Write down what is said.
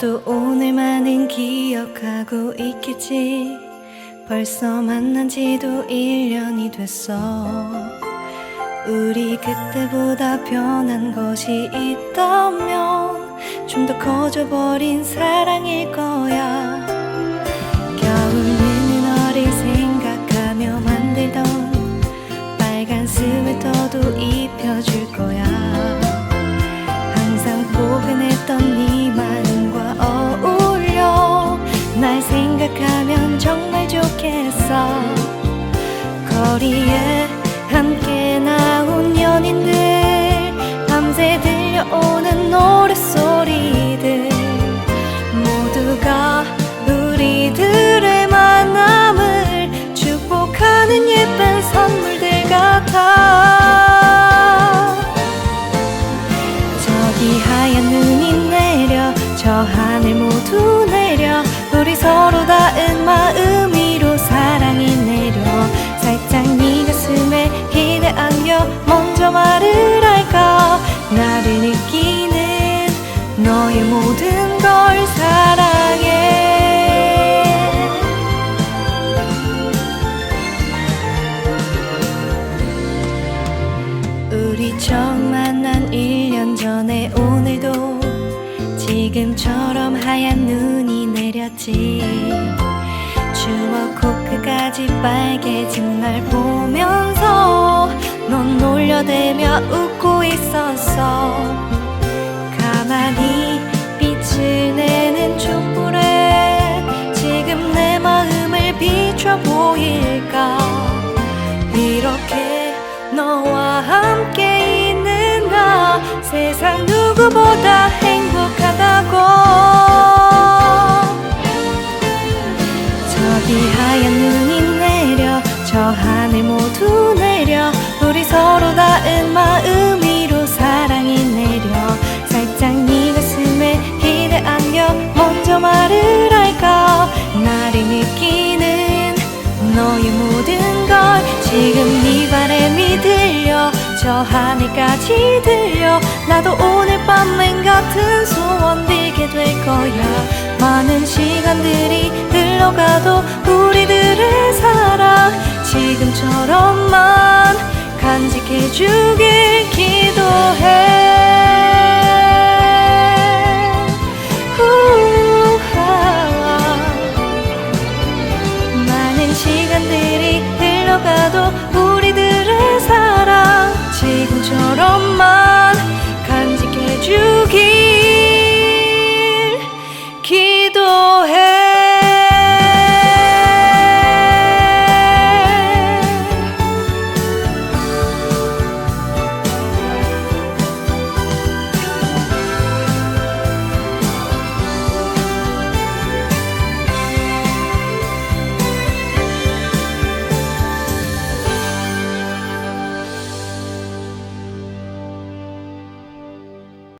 너도 오늘만은 기억하고 있겠지. 벌써 만난 지도 1년이 됐어. 우리 그때보다 변한 것이 있다면 좀 더 커져버린 사랑일 거야. 생각하면 정말 좋겠어. 거리에 함께 나온 연인들 밤새 들려오는 노랫소리들 먼저 말을 할까? 나를 느끼는 너의 모든 걸 사랑해. 우리 처음 만난 1년 전에 오늘도 지금처럼 하얀 눈이 내렸지. 추억 코끝까지 빨개진 날 보면서 넌 놀려대며 웃고 있었어 가만히 빛을 내는 촛불에 지금 내 마음을 비춰 보일까? 이렇게 너와 함께 있는 나 세상 누구보다 행 지금 네 바람이 들려. 저 하늘까지 들려. 나도 오늘 밤엔 같은 소원 빌게 될 거야. 많은 시간들이 흘러가도 우리들의 사랑 지금처럼만 간직해주길 기도해